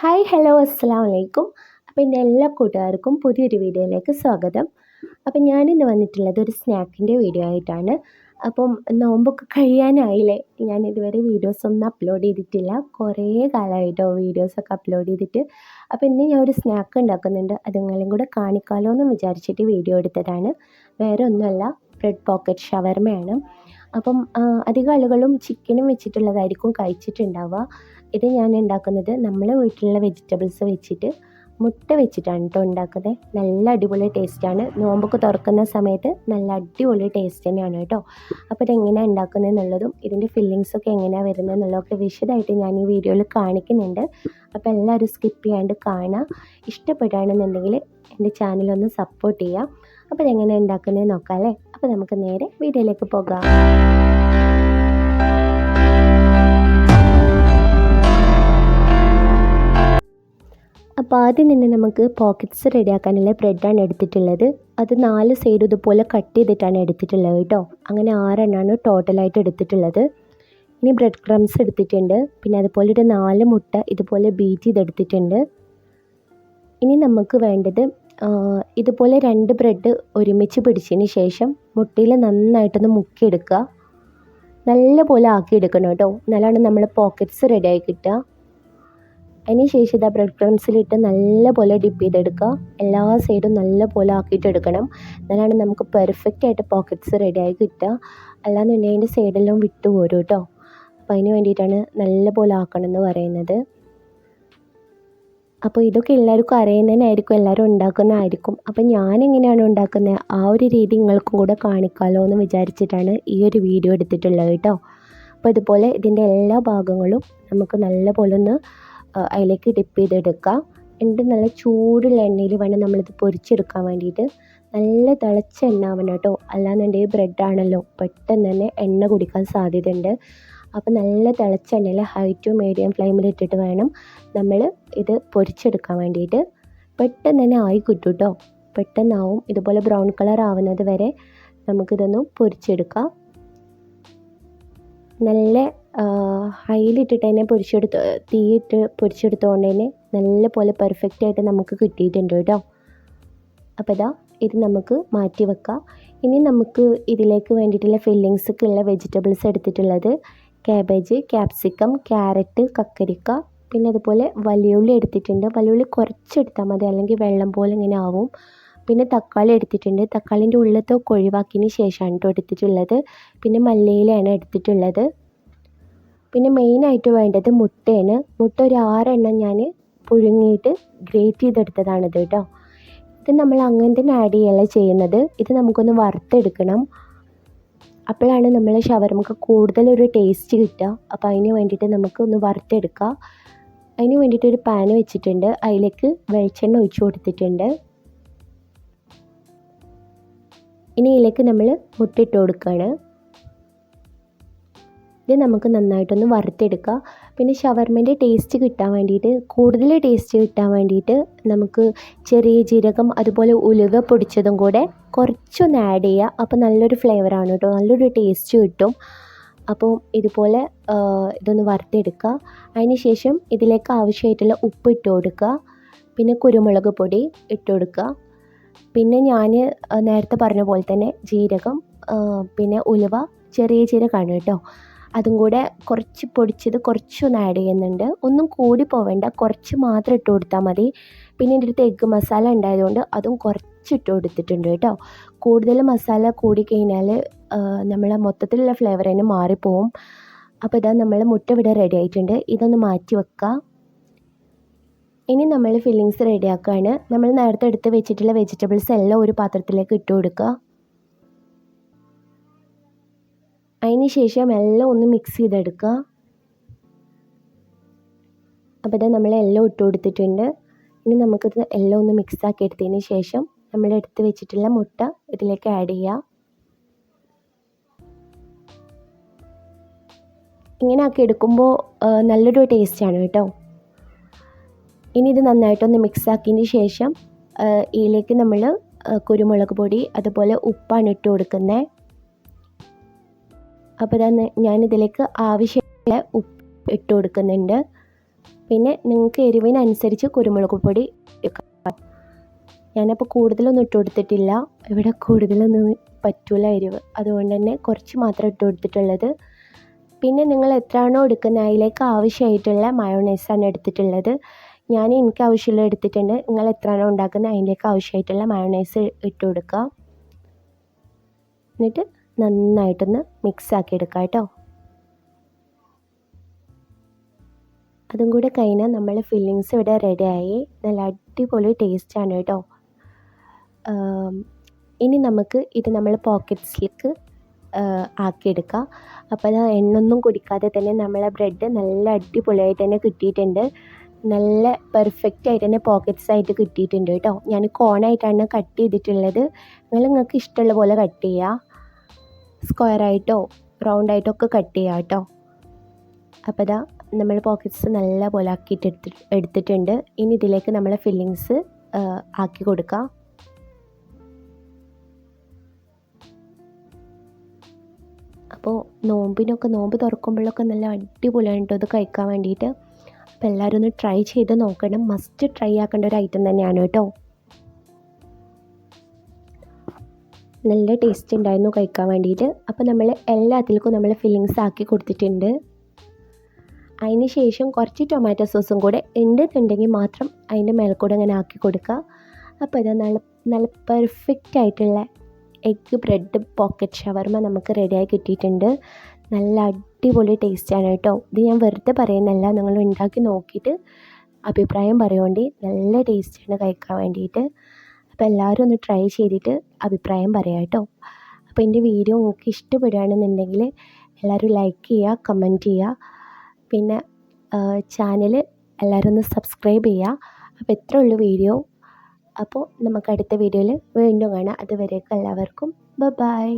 Hi hello അസ്സാം വലൈക്കും അപ്പോൾ എന്റെ എല്ലാ കൂട്ടുകാർക്കും പുതിയൊരു വീഡിയോയിലേക്ക് സ്വാഗതം. അപ്പം ഞാനിന്ന് വന്നിട്ടുള്ളത് ഒരു സ്നാക്കിന്റെ വീഡിയോ ആയിട്ടാണ്. അപ്പം നോമ്പൊക്കെ കഴിയാനായില്ലേ? ഞാൻ ഇതുവരെ വീഡിയോസ് ഒന്നും അപ്ലോഡ് ചെയ്തിട്ടില്ല. കുറേ കാലമായിട്ടോ വീഡിയോസൊക്കെ അപ്ലോഡ് ചെയ്തിട്ട്. അപ്പോൾ ഇന്ന് ഞാൻ ഒരു സ്നാക്ക് ഉണ്ടാക്കുന്നുണ്ട്. അത് നിങ്ങളും കൂടെ കാണിക്കാമല്ലോ എന്ന് വിചാരിച്ചിട്ട് വീഡിയോ എടുത്തതാണ്. വേറെ ഒന്നുമല്ല. ബ്രെഡ് പോക്കറ്റ് ഷവർമയാണ് അപ്പം അധികം ആളുകളും ചിക്കനും വെച്ചിട്ടുള്ളതായിരിക്കും കഴിച്ചിട്ടുണ്ടാവുക. ഇത് ഞാൻ ഉണ്ടാക്കുന്നത് നമ്മളെ വീട്ടിലുള്ള വെജിറ്റബിൾസ് വെച്ചിട്ട് മുട്ട വെച്ചിട്ടാണ് കേട്ടോ ഉണ്ടാക്കുന്നത്. നല്ല അടിപൊളി ടേസ്റ്റാണ് നോമ്പൊക്കെ തുറക്കുന്ന സമയത്ത് നല്ല അടിപൊളി ടേസ്റ്റ് തന്നെയാണ് കേട്ടോ അപ്പോൾ ഇതെങ്ങനെയാണ് ഉണ്ടാക്കുന്നത് എന്നുള്ളതും ഇതിന്റെ ഫില്ലിങ്സൊക്കെ എങ്ങനെയാണ് വരുന്നത് എന്നുള്ളതൊക്കെ വിശദമായിട്ട് ഞാൻ ഈ വീഡിയോയിൽ കാണിക്കുന്നുണ്ട്. അപ്പോൾ എല്ലാവരും സ്കിപ്പ് ചെയ്യാണ്ട് കാണുക. ഇഷ്ടപ്പെടുകയാണെന്നുണ്ടെങ്കിൽ എന്റെ ചാനലൊന്ന് സപ്പോർട്ട് ചെയ്യുക. അപ്പോൾ ഇതെങ്ങനെ ഉണ്ടാക്കുന്നത് നോക്കാം അല്ലേ? അപ്പോൾ നമുക്ക് നേരെ വീഡിയോയിലേക്ക് പോകാം. അപ്പോൾ ആദ്യം തന്നെ നമുക്ക് പോക്കറ്റ്സ് റെഡിയാക്കാനുള്ള ബ്രെഡാണ് എടുത്തിട്ടുള്ളത്. അത് നാല് സൈഡ് ഇതുപോലെ കട്ട് ചെയ്തിട്ടാണ് എടുത്തിട്ടുള്ളത് കേട്ടോ. അങ്ങനെ ആറെണ്ണമാണ് ടോട്ടലായിട്ട് എടുത്തിട്ടുള്ളത്. ഇനി ബ്രെഡ് ക്രംസ് എടുത്തിട്ടുണ്ട്. പിന്നെ അതുപോലെ ഒരു നാല് മുട്ട ഇതുപോലെ ബീറ്റ് ചെയ്തെടുത്തിട്ടുണ്ട്. ഇനി നമുക്ക് വേണ്ടത് ഇതുപോലെ രണ്ട് ബ്രെഡ് ഒരുമിച്ച് പിടിച്ചതിന് ശേഷം മുട്ടയിൽ നന്നായിട്ടൊന്ന് മുക്കിയെടുക്കുക. നല്ലപോലെ ആക്കിയെടുക്കണം കേട്ടോ. എന്നാലാണ് നമ്മൾ പോക്കറ്റ്സ് റെഡിയായി കിട്ടുക. അതിന് ശേഷം ഇതാ ബ്രെഡ് ക്രംസിലിട്ട് നല്ല പോലെ ഡിപ്പ് ചെയ്തെടുക്കുക. എല്ലാ സൈഡും നല്ലപോലെ പോലെ ആക്കിയിട്ട് എടുക്കണം എന്നാലാണ് നമുക്ക് പെർഫെക്റ്റ് ആയിട്ട് പോക്കറ്റ്സ് റെഡിയായി കിട്ടുക. അല്ലാന്നുണ്ടെങ്കിൽ അതിന്റെ സൈഡെല്ലാം വിട്ടു പോരും കേട്ടോ. അപ്പോൾ അതിന് വേണ്ടിയിട്ടാണ് നല്ലപോലെ ആക്കണം എന്ന് പറയുന്നത്. അപ്പോൾ ഇതൊക്കെ എല്ലാവർക്കും അറിയുന്നതിനായിരിക്കും എല്ലാവരും ഉണ്ടാക്കുന്നതായിരിക്കും. അപ്പോൾ ഞാൻ എങ്ങനെയാണ് ഉണ്ടാക്കുന്നത്? ആ ഒരു രീതി നിങ്ങൾക്കും കൂടെ കാണിക്കാമല്ലോ എന്ന് വിചാരിച്ചിട്ടാണ് ഈ ഒരു വീഡിയോ എടുത്തിട്ടുള്ളത് കേട്ടോ. അപ്പോൾ ഇതുപോലെ ഇതിന്റെ എല്ലാ ഭാഗങ്ങളും നമുക്ക് നല്ലപോലെ ഒന്ന് അതിലേക്ക് ഡിപ്പ് ചെയ്തെടുക്കാം. എന്നിട്ട് നല്ല ചൂടുള്ള എണ്ണയിൽ വേണം നമ്മളിത് പൊരിച്ചെടുക്കാൻ വേണ്ടിയിട്ട്. നല്ല തിളച്ച എണ്ണ ആവണം കേട്ടോ. അല്ലാന്നുണ്ടെങ്കിൽ ബ്രെഡാണല്ലോ പെട്ടെന്ന് തന്നെ എണ്ണ കുടിക്കാൻ സാധ്യതയുണ്ട്. അപ്പോൾ നല്ല തിളച്ച എണ്ണയിൽ ഹൈ ടു മീഡിയം ഫ്ലെയിമിൽ ഇട്ടിട്ട് വേണം നമ്മൾ ഇത് പൊരിച്ചെടുക്കാൻ വേണ്ടിയിട്ട്. പെട്ടെന്ന് തന്നെ ആയി കിട്ടും കേട്ടോ പെട്ടെന്നാവും. ഇതുപോലെ ബ്രൗൺ കളർ ആവുന്നത് വരെ നമുക്കിതൊന്ന് പൊരിച്ചെടുക്കാം. നല്ല ഹൈയിലിട്ടിട്ട് തന്നെ പൊരിച്ചെടുത്ത് തീയിട്ട് പൊരിച്ചെടുത്തുകൊണ്ട് തന്നെ നല്ല പോലെ പെർഫെക്റ്റ് ആയിട്ട് നമുക്ക് കിട്ടിയിട്ടുണ്ട് കേട്ടോ അപ്പോൾ ഇതാ ഇത് നമുക്ക് മാറ്റി വെക്കാം. ഇനി നമുക്ക് ഇതിലേക്ക് വേണ്ടിയിട്ടുള്ള ഫില്ലിങ്സൊക്കെ ഉള്ള വെജിറ്റബിൾസ് എടുത്തിട്ടുള്ളത് കാബേജ് ക്യാപ്സിക്കം ക്യാരറ്റ് കക്കരിക്ക പിന്നെ അതുപോലെ വലിയുള്ളി എടുത്തിട്ടുണ്ട്. വലിയുള്ളി കുറച്ചെടുത്താൽ മതി. അല്ലെങ്കിൽ വെള്ളം പോലെ ഇങ്ങനെ ആവും. പിന്നെ തക്കാളി എടുത്തിട്ടുണ്ട്. തക്കാളിന്റെ ഉള്ളത്തൊക്കെ ഒഴിവാക്കിയതിന് ശേഷമാണ് കേട്ടോ എടുത്തിട്ടുള്ളത്. പിന്നെ മല്ലിയിലയാണ് എടുത്തിട്ടുള്ളത്. പിന്നെ മെയിനായിട്ട് വേണ്ടത് മുട്ടയാണ്. മുട്ട ഒരു ആറെണ്ണം ഞാൻ പുഴുങ്ങിയിട്ട് ഗ്രേറ്റ് ചെയ്തെടുത്തതാണിത് കേട്ടോ. ഇത് നമ്മൾ അങ്ങനെ തന്നെ ആഡ് ചെയ്യല്ല ചെയ്യുന്നത്. ഇത് നമുക്കൊന്ന് വറുത്തെടുക്കണം. അപ്പോഴാണ് നമ്മൾ ഷവർമക്ക് കൂടുതലൊരു ടേസ്റ്റ് കിട്ടുക. അപ്പോൾ അതിന് വേണ്ടിയിട്ട് നമുക്ക് ഒന്ന് വറുത്തെടുക്കാം. അതിന് വേണ്ടിയിട്ട് ഒരു പാൻ വെച്ചിട്ടുണ്ട്. അതിലേക്ക് വെളിച്ചെണ്ണ ഒഴിച്ചു കൊടുത്തിട്ടുണ്ട്. ഇനി ഇതിലേക്ക് നമ്മൾ മുട്ടിട്ട് കൊടുക്കുകയാണ് ഇത് നമുക്ക് നന്നായിട്ടൊന്ന് വറുത്തെടുക്കുക പിന്നെ ഷവർമേന്റെ ടേസ്റ്റ് കിട്ടാൻ വേണ്ടിയിട്ട് കൂടുതൽ ടേസ്റ്റ് കിട്ടാൻ വേണ്ടിയിട്ട് നമുക്ക് ചെറിയ ജീരകം അതുപോലെ ഉലുവ പൊടിച്ചതും കൂടെ കുറച്ചൊന്ന് ആഡ് ചെയ്യുക അപ്പോൾ നല്ലൊരു ഫ്ലേവറാണ് കേട്ടോ. നല്ലൊരു ടേസ്റ്റ് കിട്ടും. അപ്പോൾ ഇതുപോലെ ഇതൊന്ന് വറുത്തെടുക്കുക അതിന് ശേഷം ഇതിലേക്ക് ആവശ്യമായിട്ടുള്ള ഉപ്പ് ഇട്ട് കൊടുക്കുക. പിന്നെ കുരുമുളക് പൊടി ഇട്ട് കൊടുക്കുക. പിന്നെ ഞാൻ നേരത്തെ പറഞ്ഞ പോലെ തന്നെ ജീരകം പിന്നെ ഉലുവ ചെറിയ ജീരകമാണ് കേട്ടോ. അതും കൂടെ കുറച്ച് പൊടിച്ചത് കുറച്ചൊന്ന് ആഡ് ചെയ്യുന്നുണ്ട്. ഒന്നും കൂടി പോവേണ്ട. കുറച്ച് മാത്രം ഇട്ട് കൊടുത്താൽ മതി. പിന്നെ എന്റെ അടുത്ത് എഗ്ഗ് മസാല ഉണ്ടായതുകൊണ്ട് അതും കുറച്ചിട്ട് കൊടുത്തിട്ടുണ്ട് കേട്ടോ. കൂടുതൽ മസാല കൂടി കഴിഞ്ഞാൽ നമ്മളെ മൊത്തത്തിലുള്ള ഫ്ലേവർ തന്നെ മാറിപ്പോവും. അപ്പോൾ ഇതാ നമ്മൾ മുട്ട ഇവിടെ റെഡി ആയിട്ടുണ്ട്. ഇതൊന്ന് മാറ്റി വെക്കുക ഇനി നമ്മൾ ഫില്ലിങ്സ് റെഡിയാക്കുകയാണ് നമ്മൾ നേരത്തെ എടുത്ത് വെച്ചിട്ടുള്ള വെജിറ്റബിൾസ് എല്ലാം ഒരു പാത്രത്തിലേക്ക് ഇട്ട് കൊടുക്കുക. അതിന് ശേഷം എല്ലാം ഒന്ന് മിക്സ് ചെയ്തെടുക്കുക. അപ്പോൾ ഇത് നമ്മൾ എല്ലാം ഇട്ട് കൊടുത്തിട്ടുണ്ട്. ഇനി നമുക്കിത് എല്ലാം ഒന്ന് മിക്സ് ആക്കി എടുത്തതിന് ശേഷം നമ്മൾ എടുത്ത് വെച്ചിട്ടുള്ള മുട്ട ഇതിലേക്ക് ആഡ് ചെയ്യുക ഇങ്ങനെ ആക്കി എടുക്കുമ്പോൾ നല്ലൊരു ടേസ്റ്റാണ് കേട്ടോ. ഇനി ഇത് നന്നായിട്ടൊന്ന് മിക്സ് ആക്കിയതിന് ശേഷം ഇതിലേക്ക് നമ്മൾ കുരുമുളക് പൊടി അതുപോലെ ഉപ്പാണ് ഇട്ട് കൊടുക്കുന്നത് അപ്പോൾ ഇതാ ഞാനിതിലേക്ക് ആവശ്യമായ ഉപ്പ് ഇട്ട് കൊടുക്കുന്നുണ്ട്. പിന്നെ നിങ്ങൾക്ക് എരിവിനനുസരിച്ച് കുരുമുളക് പൊടി ഞാനപ്പോൾ കൂടുതലൊന്നും ഇട്ട് കൊടുത്തിട്ടില്ല. ഇവിടെ കൂടുതലൊന്നും പറ്റൂല എരിവ്. അതുകൊണ്ട് തന്നെ കുറച്ച് മാത്രം ഇട്ട് കൊടുത്തിട്ടുള്ളത്. പിന്നെ നിങ്ങൾ എത്രയാണോ എടുക്കുന്നത് അതിലേക്ക് ആവശ്യമായിട്ടുള്ള മയോണൈസാണ് എടുത്തിട്ടുള്ളത്. ഞാൻ എനിക്ക് ആവശ്യമുള്ള എടുത്തിട്ടുണ്ട്. നിങ്ങൾ എത്രയാണോ ഉണ്ടാക്കുന്നത് അതിലേക്ക് ആവശ്യമായിട്ടുള്ള മയോണൈസ് ഇട്ട് കൊടുക്കുക. എന്നിട്ട് നന്നായിട്ടൊന്ന് മിക്സ് ആക്കി എടുക്കുക കേട്ടോ അതും കൂടെ കഴിഞ്ഞാൽ നമ്മൾ ഫില്ലിങ്സ് ഇവിടെ റെഡിയായി നല്ല അടിപൊളി ടേസ്റ്റാണ് കേട്ടോ. ഇനി നമുക്ക് ഇത് നമ്മൾ പോക്കറ്റ്സിലേക്ക് ആക്കിയെടുക്കാം. അപ്പോൾ അത് എണ്ണൊന്നും കുടിക്കാതെ തന്നെ നമ്മളെ ബ്രെഡ് നല്ല അടിപൊളിയായിട്ട് തന്നെ കിട്ടിയിട്ടുണ്ട്. നല്ല പെർഫെക്റ്റ് ആയിട്ട് തന്നെ പോക്കറ്റ്സ് ആയിട്ട് കിട്ടിയിട്ടുണ്ട് കേട്ടോ. ഞാൻ കോണായിട്ടാണ് കട്ട് ചെയ്തിട്ടുള്ളത്. നിങ്ങൾ നിങ്ങൾക്ക് ഇഷ്ടമുള്ള പോലെ കട്ട് ചെയ്യുക സ്ക്വയറായിട്ടോ റൗണ്ടായിട്ടോ ഒക്കെ കട്ട് ചെയ്യാം കേട്ടോ. അപ്പോൾ ഇതാ നമ്മൾ പോക്കറ്റ്സ് നല്ല പോലെ ആക്കിയിട്ട് എടുത്തി എടുത്തിട്ടുണ്ട്. ഇനി ഇതിലേക്ക് നമ്മൾ ഫില്ലിങ്സ് ആക്കി കൊടുക്കാം. അപ്പോൾ നോമ്പിനൊക്കെ നോമ്പ് തുറക്കുമ്പോഴൊക്കെ നല്ല അടിപൊളിയാണ് കേട്ടോ ഇത് കഴിക്കാൻ വേണ്ടിയിട്ട്. അപ്പോൾ എല്ലാവരും ഒന്ന് ട്രൈ ചെയ്ത് നോക്കണം. മസ്റ്റ് ട്രൈ ആക്കേണ്ട ഒരു ഐറ്റം തന്നെയാണ് കേട്ടോ. നല്ല ടേസ്റ്റ് ഉണ്ടായിരുന്നു കഴിക്കാൻ വേണ്ടിയിട്ട് അപ്പോൾ നമ്മൾ എല്ലാത്തിലേക്കും നമ്മൾ ഫില്ലിങ്സ് ആക്കി കൊടുത്തിട്ടുണ്ട്. അതിന് ശേഷം കുറച്ച് ടൊമാറ്റോ സോസും കൂടെ ഉണ്ടെന്നുണ്ടെങ്കിൽ മാത്രം അതിന്റെ മേൽക്കൂടെ അങ്ങനെ ആക്കി കൊടുക്കുക അപ്പോൾ ഇത് നല്ല നല്ല പെർഫെക്റ്റ് ആയിട്ടുള്ള എഗ്ഗ് ബ്രെഡ് പോക്കറ്റ് ഷവർമ നമുക്ക് റെഡിയായി കിട്ടിയിട്ടുണ്ട്. നല്ല അടിപൊളി ടേസ്റ്റാണ് കേട്ടോ. ഇത് ഞാൻ വെറുതെ പറയുന്നല്ല നിങ്ങൾ ഉണ്ടാക്കി നോക്കിയിട്ട് അഭിപ്രായം പറയുകൊണ്ടേ നല്ല ടേസ്റ്റാണ് കഴിക്കാൻ വേണ്ടിയിട്ട് അപ്പോൾ എല്ലാവരും ഒന്ന് ട്രൈ ചെയ്തിട്ട് അഭിപ്രായം പറയാം കേട്ടോ. അപ്പോൾ എന്റെ വീഡിയോ നിങ്ങൾക്ക് ഇഷ്ടപ്പെടുകയാണെന്നുണ്ടെങ്കിൽ എല്ലാവരും ലൈക്ക് ചെയ്യുക കമന്റ് ചെയ്യുക. പിന്നെ ചാനൽ എല്ലാവരും ഒന്ന് സബ്സ്ക്രൈബ് ചെയ്യുക. അപ്പോൾ എത്ര ഉള്ളൂ വീഡിയോ അപ്പോൾ നമുക്ക് അടുത്ത വീഡിയോയിൽ വീണ്ടും കാണാം. അതുവരേക്കും എല്ലാവർക്കും ബൈ